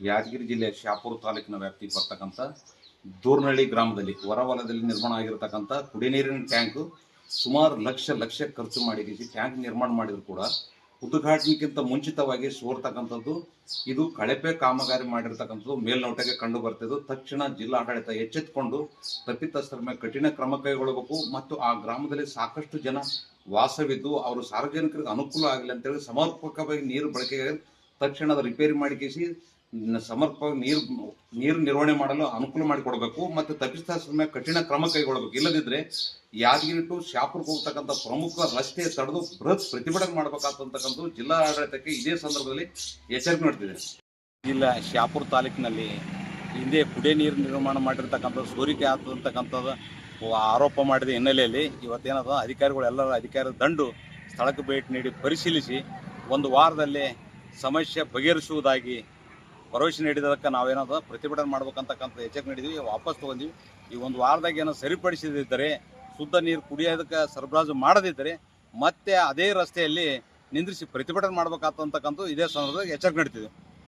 ಯಾದಗಿರಿ ಜಿಲ್ಲೆ ಶಾಪುರ ತಾಲೂಕಿನ ವ್ಯಾಪ್ತಿಗೆ ಬರ್ತಕ್ಕಂಥ ದೂರ್ನಹಳ್ಳಿ ಗ್ರಾಮದಲ್ಲಿ ಹೊರವಲಯದಲ್ಲಿ ನಿರ್ಮಾಣ ಆಗಿರತಕ್ಕಂಥ ಕುಡಿ ನೀರಿನ ಟ್ಯಾಂಕ್ ಸುಮಾರು ಲಕ್ಷ ಲಕ್ಷ ಖರ್ಚು ಮಾಡಿ ಟ್ಯಾಂಕ್ ನಿರ್ಮಾಣ ಮಾಡಿದ್ರು ಕೂಡ ಉದ್ಘಾಟನೆಗಿಂತ ಮುಂಚಿತವಾಗಿ ಸೋರ್ತಕ್ಕಂಥದ್ದು. ಇದು ಕಳಪೆ ಕಾಮಗಾರಿ ಮಾಡಿರ್ತಕ್ಕಂಥದ್ದು ಮೇಲ್ನೋಟಕ್ಕೆ ಕಂಡು ಬರ್ತಿದ್ದು. ತಕ್ಷಣ ಜಿಲ್ಲಾಡಳಿತ ಎಚ್ಚೆತ್ತುಕೊಂಡು ತಪ್ಪಿತಸ್ಥರ ಮೇಲೆ ಕಠಿಣ ಕ್ರಮ ಕೈಗೊಳ್ಳಬೇಕು ಮತ್ತು ಆ ಗ್ರಾಮದಲ್ಲಿ ಸಾಕಷ್ಟು ಜನ ವಾಸವಿದ್ದು ಅವರು ಸಾರ್ವಜನಿಕರಿಗೆ ಅನುಕೂಲ ಆಗಲಿ ಅಂತೇಳಿ ಸಮರ್ಪಕವಾಗಿ ನೀರು ಬಳಕೆಗೆ ತಕ್ಷಣದ ರಿಪೇರಿ ಮಾಡಿಕೇಸಿ ಸಮರ್ಪಕವಾಗಿ ನೀರು ನೀರು ನಿರ್ವಹಣೆ ಮಾಡಲು ಅನುಕೂಲ ಮಾಡಿಕೊಡ್ಬೇಕು ಮತ್ತು ತಪ್ಪಿತಸ್ಥರ ಮೇಲೆ ಕಠಿಣ ಕ್ರಮ ಕೈಗೊಳ್ಳಬೇಕು. ಇಲ್ಲದಿದ್ದರೆ ಯಾದಗಿರಿ ಟು ಶಾಪುರಕ್ಕೆ ಹೋಗ್ತಕ್ಕಂಥ ಪ್ರಮುಖ ರಸ್ತೆ ತಡೆದು ಬೃಹತ್ ಪ್ರತಿಭಟನೆ ಮಾಡಬೇಕಾದಂತಕ್ಕಂಥ ಜಿಲ್ಲಾ ಆಡಳಿತಕ್ಕೆ ಇದೇ ಸಂದರ್ಭದಲ್ಲಿ ಎಚ್ಚರಿಕೆ ನೀಡ್ತಿದೆ ಜಿಲ್ಲಾ ಶಾಪುರ ತಾಲೂಕಿನಲ್ಲಿ ಹಿಂದೆ ಕುಡಿಯ ನೀರು ನಿರ್ಮಾಣ ಮಾಡಿರ್ತಕ್ಕಂಥ, ಸೋರಿಕೆ ಆಗ್ತಕ್ಕಂಥದ್ದು ಆರೋಪ ಮಾಡಿದ ಹಿನ್ನೆಲೆಯಲ್ಲಿ ಇವತ್ತೇನದ ಅಧಿಕಾರಿಗಳು ಎಲ್ಲರ ಅಧಿಕಾರಿ ದಂಡು ಸ್ಥಳಕ್ಕೆ ಭೇಟಿ ನೀಡಿ ಪರಿಶೀಲಿಸಿ ಒಂದು ವಾರದಲ್ಲಿ ಸಮಸ್ಯೆ ಬಗೆಹರಿಸುವುದಾಗಿ ಭರವಸೆ ನೀಡಿದಕ್ಕೆ ನಾವೇನದ ಪ್ರತಿಭಟನೆ ಮಾಡ್ಬೇಕಂತಕ್ಕಂಥ ಎಚ್ಚರಿಕೆ ನೀಡಿದ್ವಿ. ವಾಪಸ್ ತಗೊಂಡ್ವಿ. ಈ ಒಂದು ವಾರದಾಗ ಏನೋ ಸರಿಪಡಿಸದಿದ್ದರೆ, ಶುದ್ಧ ನೀರು ಕುಡಿಯೋದಕ್ಕೆ ಸರಬರಾಜು ಮಾಡದಿದ್ದರೆ, ಮತ್ತೆ ಅದೇ ರಸ್ತೆಯಲ್ಲಿ ನಿಂದ್ರಿಸಿ ಪ್ರತಿಭಟನೆ ಮಾಡ್ಬೇಕಾಗ್ತಕ್ಕಂಥ ಇದೇ ಸಂದರ್ಭದಾಗ ಎಚ್ಚರಿಕೆ ನೀಡ್ತಿದ್ವಿ.